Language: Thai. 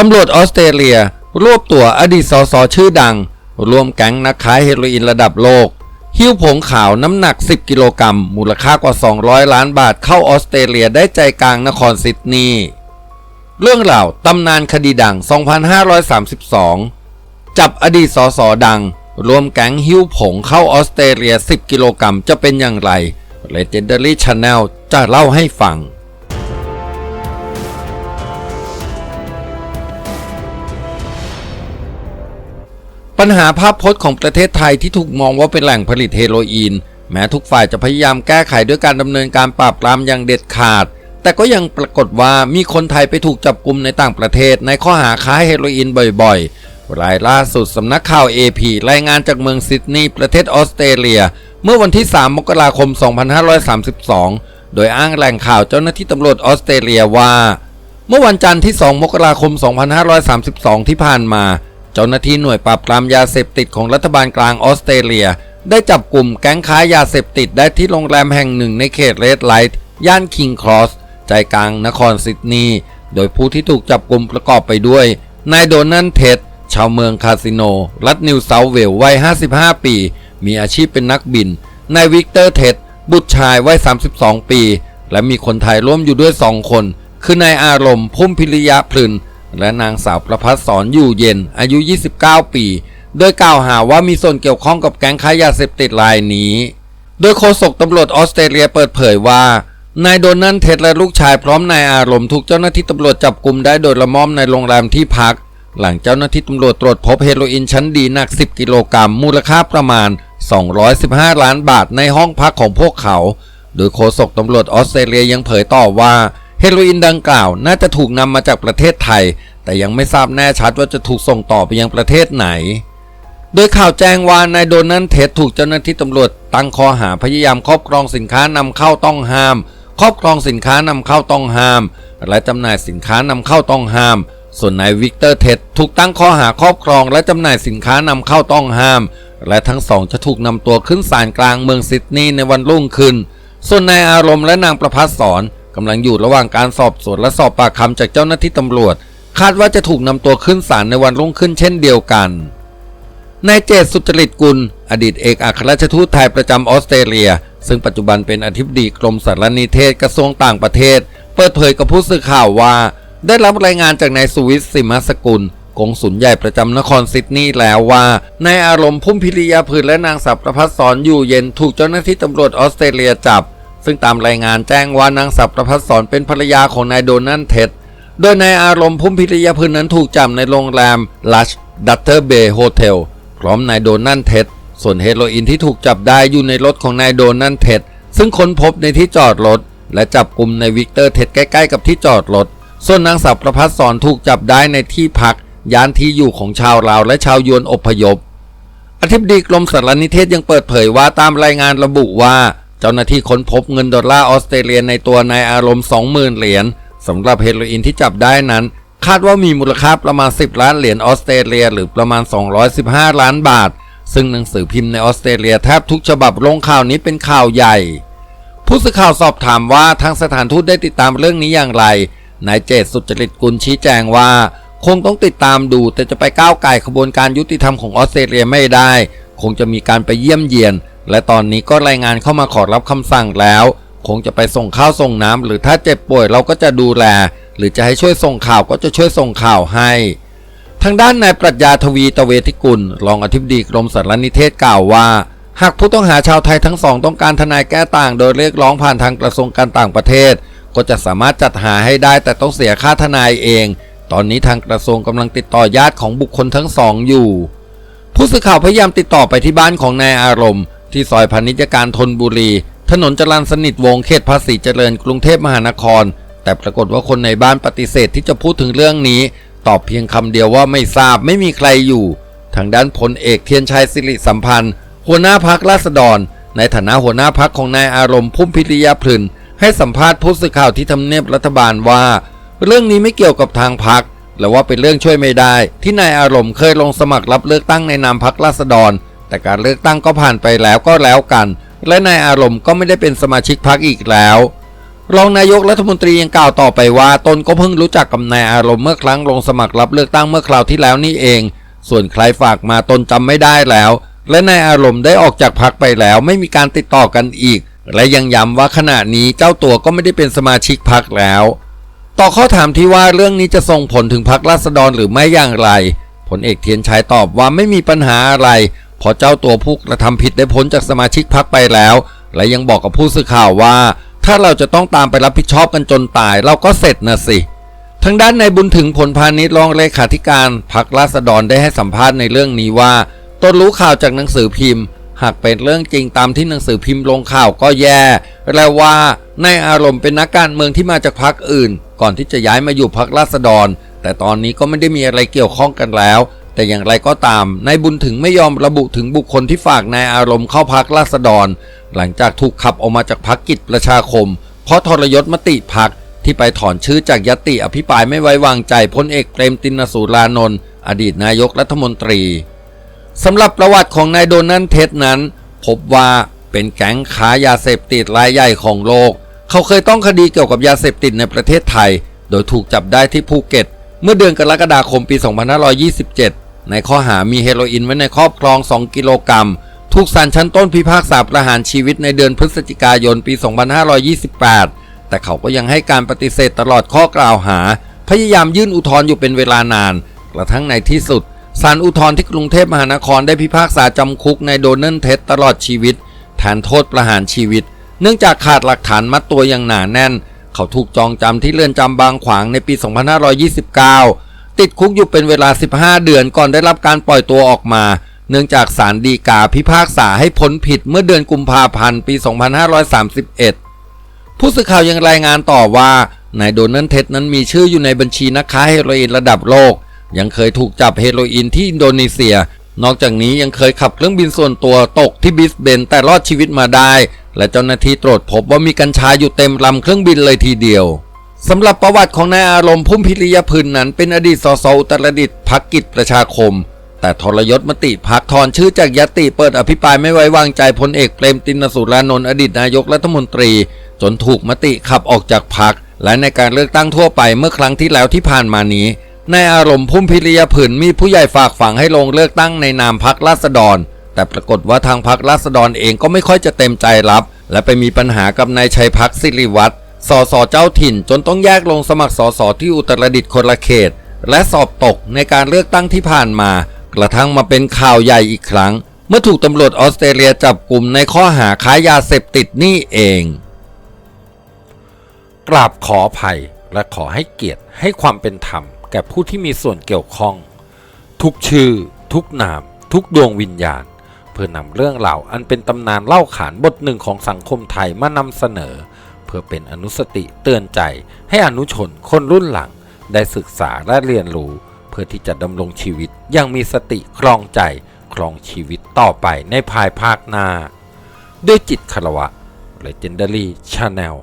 ตำรวจออสเตรเลีย รวบตัวอดีตสสชื่อดัง รวมแก๊งนักขายเฮโรอีนระดับโลก หิ้วผงขาวน้ำหนัก 10 กิโลกรัม มูลค่ากว่า 200 ล้านบาทเข้าออสเตรเลียได้ใจกลางนครซิดนีย์เรื่องราวตำนานคดีดัง 2532 จับอดีตสสดัง รวมแก๊งหิ้วผงเข้าออสเตรเลีย 10 กิโลกรัมจะเป็นอย่างไร Legendary Channel จะเล่าให้ฟัง ปัญหาภาพพจน์ของประเทศไทยที่ถูกมองว่าเป็นแหล่งผลิตเฮโรอีน แม้ทุกฝ่ายจะพยายามแก้ไขด้วยการดำเนินการปราบปรามอย่างเด็ดขาด แต่ก็ยังปรากฏว่ามีคนไทยไปถูกจับกลุมในต่างประเทศในข้อหาค้าเฮโรอีนบ่อยๆ รายล่าสุดสำนักข่าว AP รายงานจากเมืองซิดนีย์ประเทศออสเตรเลีย เมื่อวันที่ 3 มกราคม 2532 โดยอ้างแหล่งข่าวเจ้าหน้าที่ตำรวจออสเตรเลียว่า เมื่อวันจันทร์ที่ 2 มกราคม 2532 ที่ผ่านมา จ้าหน้าที่หน่วยปราบปรามยาเสพติดของรัฐบาลกลางออสเตรเลีย ได้จับกลุ่มแก๊งค้ายาเสพติดได้ที่โรงแรมแห่งหนึ่งในเขตเรดไลท์ย่านคิงครอสใจกลางนครซิดนีย์โดยผู้ที่ถูกจับกลุ่มประกอบไปด้วยนายโดนัลเท็ดชาวเมืองคาสิโน รัฐนิวเซาเวลวัย 55 ปี มีอาชีพเป็นนักบินนายวิกเตอร์เท็ดบุตรชายวัย 32 ปี และมีคนไทยร่วมอยู่ด้วย 2 คน คือนายอารมณ์พุ่มพิริยะพลึน และนางสาวประพัฒสอนอยู่เย็นอายุ 29 ปี โดยกล่าวหาว่ามีส่วนเกี่ยวข้องกับแก๊งค้ายาเสพติดรายนี้ โดยโฆษกตำรวจออสเตรเลียเปิดเผยว่านายโดนัลเท็ดและลูกชายพร้อมนายอารมณ์ถูกเจ้าหน้าที่ตำรวจจับกลุมได้โดยละม่อมในโรงแรมที่พัก หลังเจ้าหน้าที่ตำรวจตรวจพบเฮโรอีนชั้นดีหนัก 10 กิโลกรัมมูลค่าประมาณ 215 ล้านบาทในห้องพักของพวกเขา โดยโฆษกตำรวจออสเตรเลียยังเผยต่อว่า เฮโรอีนดังกล่าวน่าจะถูกนำมาจากประเทศไทย แต่ยังไม่ทราบแน่ชัดว่าจะถูกส่งต่อไปยังประเทศไหน โดยข่าวแจ้งว่านายโดนัลเท็ดถูกเจ้าหน้าที่ตำรวจตั้งข้อหาพยายามครอบครองสินค้านำเข้าต้องห้าม ครอบครองสินค้านำเข้าต้องห้าม และจำหน่ายสินค้านำเข้าต้องห้าม ส่วนนายวิกเตอร์เท็ดถูกตั้งข้อหาครอบครองและจำหน่ายสินค้านำเข้าต้องห้าม และทั้งสองจะถูกนำตัวขึ้นศาลกลางเมืองซิดนีย์ในวันรุ่งขึ้น ส่วนนายอารมณ์และนางประพัฒสอน กำลังอยู่ระหว่างการสอบสวนและสอบปากคำจากเจ้าหน้าที่ตำรวจ คาดว่าจะถูกนำตัวขึ้นศาลในวันรุ่งขึ้นเช่นเดียวกันนายเจตสุจริตกุล อดีตเอกอัครราชทูตไทยประจำออสเตรเลีย ซึ่งปัจจุบันเป็นอธิบดีกรมสารนิเทศกระทรวงต่างประเทศ เปิดเผยกับผู้สื่อข่าวว่า ได้รับรายงานจากนายสุวิทย์สิมสกุลกงสุลใหญ่ประจำนครซิดนีย์แล้วว่านายอารมณ์พุ่มพิริยาพืนและนางสับประพัฒสอนอยู่เย็นถูกเจ้าหน้าที่ตำรวจออสเตรเลียจับ ซึ่งตามรายงานแจ้งว่านางสับประพัฒสอนเป็นภรรยาของนายโดนัลเท็ดโดยนายอารมณ์พุ่มพิริยาพืนนั้นถูกจับในโรงแรมลัชดัตเตอร์เบย์โฮเทลพร้อมนายโดนัลเท็ดส่วนเฮโรอีนที่ถูกจับได้อยู่ในรถของนายโดนัลเท็ดซึ่งค้นพบในที่จอดรถ และจับกลุ่มในวิกเตอร์เท็ดใกล้ๆกับที่จอดรถ ส่วนนางสาวประพัฒสอนถูกจับได้ในที่พักย่านที่อยู่ของชาวลาวและชาวยวนอพยพ อธิบดีกรมสารนิเทศยังเปิดเผยว่าตามรายงานระบุว่า เจ้าหน้าที่ค้นพบเงินดอลลาร์ออสเตรเลียในตัวนายอารมณ์ 20,000 เหรียญสำหรับเฮโรอีนที่จับได้นั้น คาดว่ามีมูลค่าประมาณ 10 ล้านเหรียญออสเตรเลีย หรือประมาณ 215 ล้านบาท ซึ่งหนังสือพิมพ์ในออสเตรเลียแทบทุกฉบับลงข่าวนี้เป็นข่าวใหญ่ ผู้สื่อข่าวสอบถามว่าทางสถานทูตได้ติดตามเรื่องนี้อย่างไรนายเจตสุจริตกุลชี้แจงว่า คงต้องติดตามดูแต่จะไปก้าวไก่ขบวนการยุติธรรมของออสเตรเลียไม่ได้ คงจะมีการไปเยี่ยมเยียน และตอนนี้ก็รายงานเข้ามาขอรับคำสั่งแล้ว คงจะไปส่งข้าวส่งน้ำหรือถ้าเจ็บป่วยเราก็จะดูแล หรือจะให้ช่วยส่งข่าวก็จะช่วยส่งข่าวให้ ทางด้านนายปรัชญาทวีตเวทิกุล รองอธิบดีกรมสารนิเทศกล่าวว่า หากผู้ต้องหาชาวไทยทั้งสองต้องการทนายแก้ต่าง โดยเรียกร้องผ่านทางกระทรวงการต่างประเทศ ก็จะสามารถจัดหาให้ได้แต่ต้องเสียค่าทนายเอง ตอนนี้ทางกระทรวงกำลังติดต่อญาติของบุคคลทั้งสองอยู่ ผู้สื่อข่าวพยายามติดต่อไปที่บ้านของนายอารมณ์ ที่ซอยพาณิชยการทนบุรี ถนนจรัญสนิทวงเขตภาษีเจริญกรุงเทพมหานคร แต่ปรากฏว่าคนในบ้านปฏิเสธที่จะพูดถึงเรื่องนี้ ตอบเพียงคำเดียวว่าไม่ทราบไม่มีใครอยู่ ทางด้านพลเอกเทียนชัยสิริสัมพันธ์ หัวหน้าพักราษฎร ในฐานะหัวหน้าพักของนายอารมณ์พุ่มพิริยาพลึนให้สัมภาษณ์ผู้สื่อข่าวที่ทำเนียบรัฐบาลว่า เรื่องนี้ไม่เกี่ยวกับทางพัก และว่าเป็นเรื่องช่วยไม่ได้ ที่นายอารมณ์เคยลงสมัครรับเลือกตั้งในนามพักราษฎร แต่การเลือกตั้งก็ผ่านไปแล้วก็แล้วกัน และนายอารมณ์ก็ไม่ได้เป็นสมาชิกพักอีกแล้วรองนายกรัฐมนตรียังกล่าวต่อไปว่าตนก็เพิ่งรู้จักกับนายอารมณ์เมื่อครั้งลงสมัครรับเลือกตั้งเมื่อคราวที่แล้วนี่เอง ส่วนใครฝากมาตนจำไม่ได้แล้ว และนายอารมณ์ได้ออกจากพักไปแล้วไม่มีการติดต่อกันอีก และยังย้ำว่าขณะนี้เจ้าตัวก็ไม่ได้เป็นสมาชิกพักแล้ว ต่อข้อถามที่ว่าเรื่องนี้จะส่งผลถึงพักราษฎรหรือไม่อย่างไรผลเอกเทียนชัยตอบว่าไม่มีปัญหาอะไรเพราะเจ้าตัวผู้กระทำผิดได้พ้นจากสมาชิกพักไปแล้ว และยังบอกกับผู้สื่อข่าวว่า ถ้าเราจะต้องตามไปรับผิดชอบกันจนตาย เราก็เสร็จนะสิทางด้านในายบุญถึงผลพาณิชย์รองเลขาธิการพักราษฎรได้ให้สัมภาษณ์ในเรื่องนี้ว่าตนรู้ข่าวจากหนังสือพิมพ์ หากเป็นเรื่องจริงตามที่หนังสือพิมพ์ลงข่าวก็แย่และว่านายอารมณ์เป็นนักการเมืองที่มาจากพักอื่น ก่อนที่จะย้ายมาอยู่พักราษฎร แต่ตอนนี้ก็ไม่ได้มีอะไรเกี่ยวข้องกันแล้ว แต่อย่างไรก็ตามนายบุญถึงไม่ยอมระบุถึงบุคคลที่ฝากนายอารมณ์เข้าพักราษฎร หลังจากถูกขับออกมาจากพักกิจประชาคม เพราะทรยศมติพักที่ไปถอนชื่อจากยติอภิปรายไม่ไว้วางใจพลเอกเปรมตินสูรานนท์อดีตนายกรัฐมนตรี สำหรับประวัติของนายโดนัลด์เท็ดนั้น พบว่าเป็นแก๊งค้ายาเสพติดรายใหญ่ของโลก เขาเคยต้องคดีเกี่ยวกับยาเสพติดในประเทศไทย โดยถูกจับได้ที่ภูเก็ต เมื่อเดือนกรกฎาคมปี 2527 ในข้อหามีเฮโรอีนไว้ในครอบครอง 2 กิโลกรัม ถูกศาลชั้นต้นพิพากษาประหารชีวิตในเดือนพฤศจิกายนปี 2528 แต่เขาก็ยังให้การปฏิเสธตลอดข้อกล่าวหา พยายามยื่นอุทธรณ์อยู่เป็นเวลานาน กระทั่งในที่สุด ศาลอุทธรณ์ที่กรุงเทพมหานครได้พิพากษาจำคุกในโดนัลด์เท็ดตลอดชีวิตแทนโทษประหารชีวิต เนื่องจากขาดหลักฐานมัดตัวอย่างหนาแน่น เขาถูกจองจำที่เรือนจำบางขวางในปี 2529 ติดคุกอยู่เป็นเวลา 15 เดือนก่อนได้รับการปล่อยตัวออกมา เนื่องจากศาลฎีกาพิพากษาให้พ้นผิดเมื่อเดือนกุมภาพันธ์ปี 2531 ผู้สื่อข่าวยังรายงานต่อว่านายโดนัลด์เท็ดนั้นมีชื่ออยู่ในบัญชีนักค้าเฮโรอีนระดับโลก ยังเคยถูกจับเฮโรอีนที่อินโดนีเซีย นอกจากนี้ยังเคยขับเครื่องบินส่วนตัวตกที่บิสเบนแต่รอดชีวิตมาได้ และเจ้าหน้าที่ตรวจพบว่ามีกัญชาอยู่เต็มลำเครื่องบินเลยทีเดียวสำหรับประวัติของนายอารมณ์พุ่มพิริยพืนนั้นเป็นอดีตสสอุตรดิตพักกิจประชาคม แต่ทรยศมติพักถอนชื่อจากยติเปิดอภิปรายไม่ไว้วางใจพลเอกเปรมตินสุรานนท์อดีตนายกรัฐมนตรี จนถูกมติขับออกจากพักและในการเลือกตั้งทั่วไปเมื่อครั้งที่แล้วที่ผ่านมานี้ ในอารมณ์พุ่มพิริยผืนมีผู้ใหญ่ฝากฝังให้ลงเลือกตั้งในนามพักราษฎร แต่ปรากฏว่าทางพักราษฎรเองก็ไม่ค่อยจะเต็มใจรับ และไปมีปัญหากับนายชัยพักสิริวัตรสสเจ้าถิ่นจนต้องแยกลงสมัครสสที่อุตรดิตถ์คนละเขต และสอบตกในการเลือกตั้งที่ผ่านมา กระทั่งมาเป็นข่าวใหญ่อีกครั้ง เมื่อถูกตำรวจออสเตรเลียจับกลุ่มในข้อหาค้ายาเสพติดนี่เองกราบขออภัยและขอให้เกียรติให้ความเป็นธรรม แก่ผู้ที่มีส่วนเกี่ยวข้อง ทุกชื่อ ทุกนาม ทุกดวงวิญญาณ เพื่อนำเรื่องราวอันเป็นตำนานเล่าขานบทหนึ่งของสังคมไทยมานำเสนอ เพื่อเป็นอนุสติเตือนใจให้อนุชนคนรุ่นหลัง ได้ศึกษาและเรียนรู้ เพื่อที่จะดำรงชีวิตอยังมีสติครองใจครองชีวิตต่อไปในภายภาคหน้า ด้วยจิตคารวะ Legendary Channel